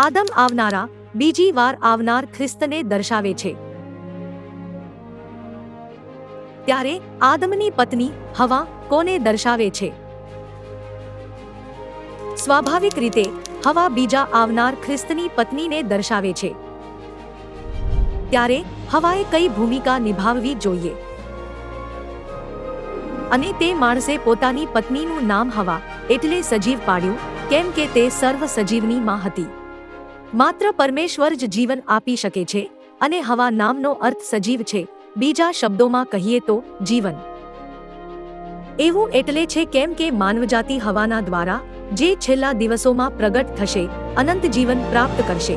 આદમ આવનારા બીજી વાર આવનાર ખ્રિસ્તને દર્શાવે છે. ત્યારે આદમની પત્ની હવા કોને દર્શાવે છે? સ્વાભાવિક રીતે હવા બીજા આવનાર ખ્રિસ્તની પત્નીને દર્શાવે છે. ત્યારે હવાએ કઈ ભૂમિકા નિભાવવી જોઈએ? અને તે માણસે પોતાની પત્નીનું નામ હવા એટલે સજીવ પાડ્યું, કેમ કે તે સર્વ સજીવની માં હતી. માત્ર પરમેશ્વર જ જીવન આપી શકે છે અને હવા નામનો અર્થ સજીવ છે. બીજા શબ્દોમાં કહીએ તો, જીવન. એવું એટલે છે કેમ કે માનવજાતિ હવાના દ્વારા, જે છેલ્લા દિવસોમાં પ્રગટ થશે, અનંત જીવન પ્રાપ્ત કરશે.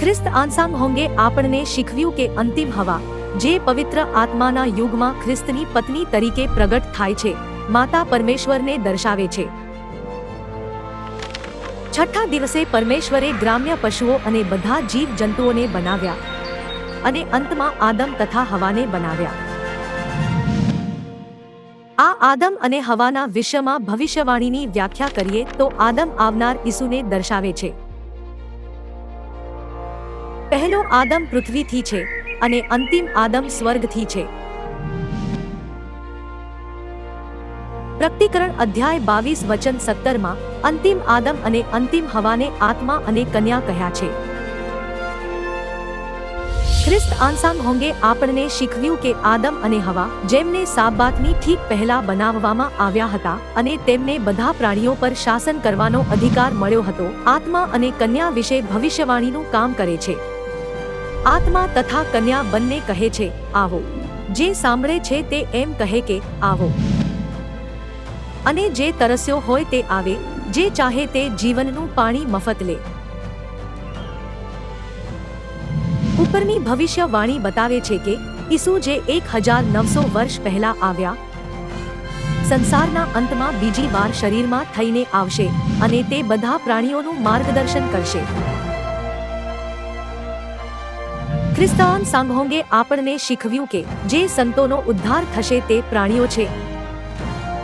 ખ્રિસ્ત આંસામ હોંગે આપણને શીખવ્યું કે અંતિમ હવા, જે પવિત્ર આત્માના યુગમાં ખ્રિસ્તની પત્ની તરીકે પ્રગટ થાય છે, માતા પરમેશ્વરને દર્શાવે છે. છઠ્ઠા દિવસે પરમેશ્વરે ગ્રામ્ય પશુઓ અને બધા જીવ જંતુઓને બનાવ્યા અને અંતમાં આદમ તથા હવાને બનાવ્યા. આ આદમ અને હવાના વિશ્વમાં ભવિષ્યવાણીની વ્યાખ્યા કરીએ તો આદમ આવનાર ઈસુને દર્શાવે છે. પહેલો આદમ પૃથ્વીથી છે અને અંતિમ આદમ સ્વર્ગથી છે. પ્રકટીકરણ અધ્યાય બાવીસ વચન સત્તરમાં, અંતિમ આદમ અને અંતિમ હવાને આત્મા અને કન્યા કહ્યા છે. ખ્રિસ્ત આંસાંગ હોંગે આપણને શીખવ્યું કે આદમ અને હવા જેમને સાબબાતની ઠીક પહેલા બનાવવામાં આવ્યા હતા અને તેમને બધા પ્રાણીઓ પર શાસન કરવાનો અધિકાર મળ્યો હતો, આત્મા અને કન્યા વિશે ભવિષ્યવાણીનું કામ કરે છે. આત્મા તથા કન્યા બંને કહે છે, આવો. જે સાંભળે છે તે એમ કહે કે, આવો. અને જે તરસ્યો હોય તે આવે, જે ચાહે તે જીવનનું પાણી મફત લે. ઉપરની ભવિષ્યવાણી બતાવે છે કે ઈસુ જે એક હજાર નવસો વર્ષ પહેલા આવ્યા, સંસારના અંતમાં બીજી વાર શરીરમાં થઈને આવશે અને તે બધા પ્રાણીઓનું માર્ગદર્શન કરશે. ખ્રિસ્તાન સાંઘોંગે આપણને શીખવ્યું કે જે સંતોનો ઉદ્ધાર થશે તે પ્રાણીઓ છે.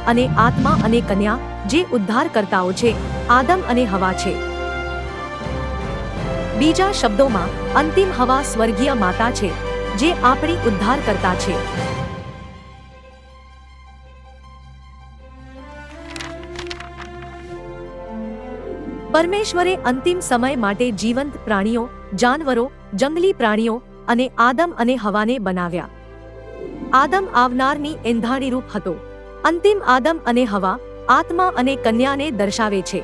અને આત્મા અને કન્યા જે ઉદ્ધારકર્તાઓ છે, આદમ અને હવા છે. બીજા શબ્દોમાં, અંતિમ હવા સ્વર્ગીય માતા છે, જે આપણી ઉદ્ધારકર્તા છે. પરમેશ્વરે અંતિમ સમય માટે જીવંત પ્રાણીઓ, જાનવરો, જંગલી પ્રાણીઓ અને આદમ અને હવાને બનાવ્યા. આદમ આવનારની એંધાણીરૂપ હતો. અંતિમ આદમ અને હવા, આત્મા અને કન્યાને દર્શાવે છે.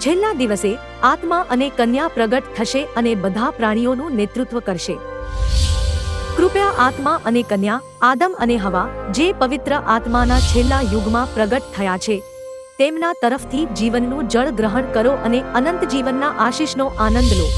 છેલ્લા દિવસે આત્મા અને કન્યા પ્રગટ થશે અને બધા પ્રાણીઓનું નેતૃત્વ કરશે. કૃપયા આત્મા અને કન્યા, આદમ અને હવા, જે પવિત્ર આત્માના છેલ્લા યુગમાં પ્રગટ થયા છે, તેમના તરફથી જીવનનું જળ ગ્રહણ કરો અને અનંત જીવનના આશીષનો આનંદ લો.